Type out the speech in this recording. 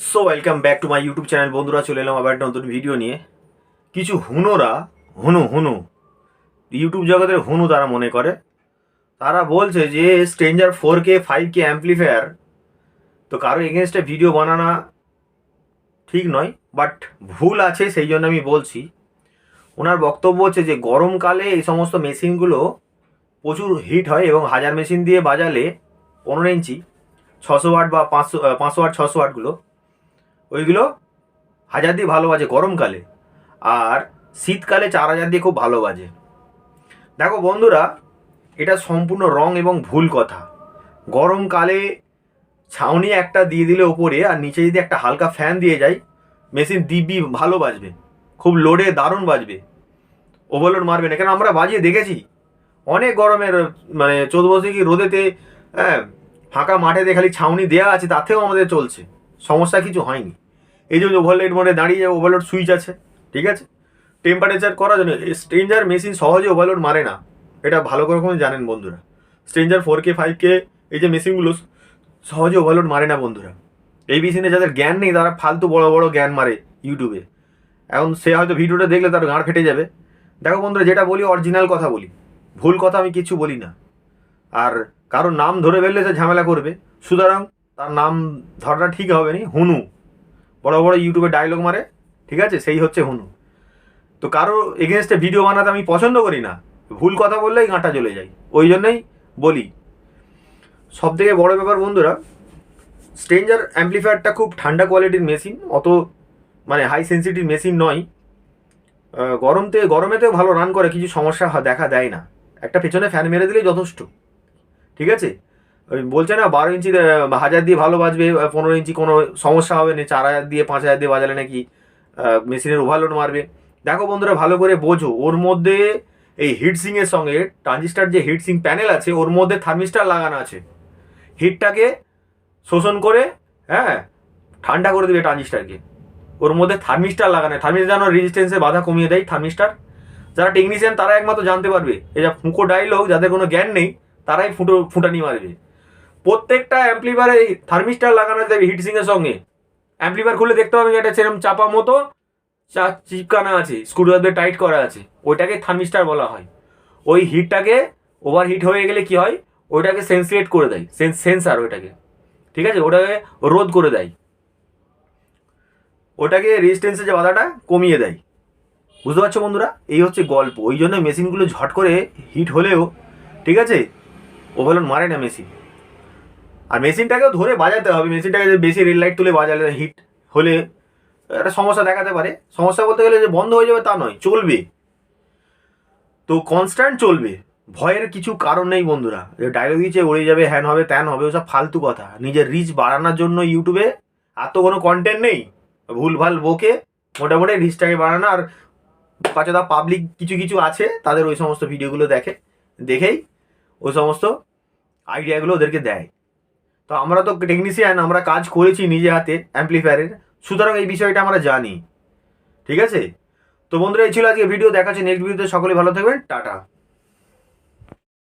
So welcome back to my YouTube channel বন্ধুরা, চলে এলাম আবার একটা নতুন ভিডিও নিয়ে। কিছু হুনোরা, হুনু হুনু ইউটিউব জগতের হুনু তারা মনে করে। তারা বলছে যে stranger four K five K amplifier তো কারও এগেনস্টে ভিডিও বানানো ঠিক নয় বাট ভুল আছে, সেই জন্য আমি বলছি। ওনার বক্তব্য হচ্ছে যে, গরমকালে এই সমস্ত মেশিনগুলো প্রচুর হিট হয় এবং হাজার মেশিন দিয়ে বাজালে পনেরো ইঞ্চি, ছশো ওয়াট বা পাঁচশো পাঁচশো ওয়াট, ছশো ওয়াটগুলো ওইগুলো হাজার দিয়ে ভালো বাজে গরমকালে। আর শীতকালে চার হাজার দিয়ে খুব ভালো বাজে। দেখো বন্ধুরা, এটা সম্পূর্ণ রং এবং ভুল কথা। গরমকালে ছাউনি একটা দিয়ে দিলে ওপরে আর নিচে যদি একটা হালকা ফ্যান দিয়ে যায় মেশিন দিব্যি ভালো বাজবে। খুব লোডে দারুণ বাজবে। ওভারলোড মারবে না। কেন আমরা বাজিয়ে দেখেছি, অনেক গরমের মানে চোদ্দ বছর কি রোদেতে হ্যাঁ ফাঁকা মাঠেতে খালি ছাউনি দেওয়া আছে তাতেও আমাদের চলছে। সমস্যা কিছু হয়নি। এই যে ওভারলোড মোডে দাঁড়িয়ে ওভারলোড সুইচ আছে, ঠিক আছে? টেম্পারেচার করার জন্য স্ট্রেঞ্জার মেশিন সহজে ওভারলোড মারে না। এটা ভালো করে কোনো জানেন বন্ধুরা। Stranger four K five K এই যে মেশিনগুলো সহজে ওভারলোড মারে না বন্ধুরা। এই মেশিনে যাদের জ্ঞান নেই, তারা ফালতু বড় বড় জ্ঞান মারে ইউটিউবে এখন সে হয়তো ভিডিওটা দেখলে তার গাঁড় ফেটে যাবে। দেখো বন্ধুরা, যেটা বলি অরিজিনাল কথা বলি। ভুল কথা আমি কিছু বলি না। আর কারোর নাম ধরে ফেললে সে ঝামেলা করবে। সুতরাং তার নাম ধরাটা ঠিক হবে নি হুনু। বড় বড় ইউটিউবে ডায়লগ মারে, ঠিক আছে? সেই হচ্ছে হুনু। তো কারও এগেনস্টে ভিডিও বানাতে আমি পছন্দ করি না। ভুল কথা বললেই গাঁটা চলে যায়। ওই জন্যই বলি। সব থেকে বড় ব্যাপার বন্ধুরা স্ট্রেঞ্জার অ্যাম্পলিফায়ারটা খুব ঠান্ডা কোয়ালিটির মেশিন অত মানে হাই সেন্সিটিভ মেশিন নয়। গরমতে, গরমেতেও ভালো রান করে, কিছু সমস্যা দেখা দেয় না। একটা পেছনে ফ্যান মেরে দিলেই যথেষ্ট। ঠিক আছে? ওই বলছে না বারো ইঞ্চি হাজার দিয়ে ভালো বাজবে পনেরো ইঞ্চি কোনো সমস্যা হবে না, চার হাজার দিয়ে, পাঁচ হাজার দিয়ে বাজালে নাকি মেশিনের ওভারলোড মারবে। দেখো বন্ধুরা, ভালো করে বোঝো, ওর মধ্যে এই হিটসিংয়ের সঙ্গে ট্রানজিস্টার যে হিটসিং প্যানেল আছে, ওর মধ্যে থার্মিস্টার লাগানো আছে। হিটটাকে শোষণ করে হ্যাঁ ঠান্ডা করে দেবে ট্রানজিস্টারকে ওর মধ্যে থার্মিস্টার লাগানো থার্মিস্টার যেন রেজিস্ট্যান্সের বাধা কমিয়ে দেয় থার্মিস্টার যারা টেকনিশিয়ান তারা একমাত্র জানতে পারবে, এই যা ফুঁকো ডাইলগ যাদের কোনো জ্ঞান নেই, তারাই ফুটো, ফুটানি মারবে। প্রত্যেকটা অ্যাম্পলিফারে থার্মিস্টার লাগানো দেবে হিটসিংয়ের সঙ্গে। অ্যাম্পলিফার খুলে দেখতে পাবে এটা সেরকম চাপা মতো, চা চিপকানা আছে স্ক্রুড্রাইভার টাইট করা আছে। ওইটাকে থার্মিস্টার বলা হয়। ওই হিটটাকে ওভার হিট হয়ে গেলে কি হয়? ওইটাকে সেন্সিলেট করে দেয় সেন্সার ওইটাকে। ঠিক আছে? ওটাকে রোধ করে দেয়। ওটাকে রেজিস্ট্যান্সের যে বাধাটা কমিয়ে দেয়। বুঝতে পারছ বন্ধুরা? এই হচ্ছে গল্প। ওই জন্য মেশিনগুলো ঝট করে হিট হলেও, ঠিক আছে? ওভারলোড মারে না মেশিন আর মেশিনটাকেও ধরে বাজাতে হবে। মেশিনটাকে যদি বেশি রেল লাইট তুলে বাজালে হিট হলে একটা সমস্যা দেখাতে পারে। সমস্যা বলতে গেলে যে বন্ধ হয়ে যাবে তা নয়, চলবে। তো কনস্ট্যান্ট চলবে। ভয়ের কিছু কারণ নেই বন্ধুরা। যে ডায়লগ দিচ্ছে, উড়ে যাবে, হ্যান হবে, ত্যান হবে, ওসব ফালতু কথা। নিজের রিচ বাড়ানোর জন্য ইউটিউবে আর তো কোনো কন্টেন্ট নেই। ভুলভাল বকে মোটামুটি রিচটাকে বাড়ানো আর পাচদা পাবলিক কিছু কিছু আছে, তাদের ওই সমস্ত ভিডিওগুলো দেখে, দেখেই ওই সমস্ত আইডিয়াগুলো ওদেরকে দেয়। তো আমরা তো টেকনিশিয়ান আমরা কাজ করেছি নিজে হাতে অ্যাম্পলিফায়ারের সুতরাং এই বিষয়টা আমরা জানি। ঠিক আছে? তো বন্ধুরা, এই ছিল আজকে ভিডিও দেখা হচ্ছে নেক্সট ভিডিওতে সকলে ভালো থাকবেন। টাটা।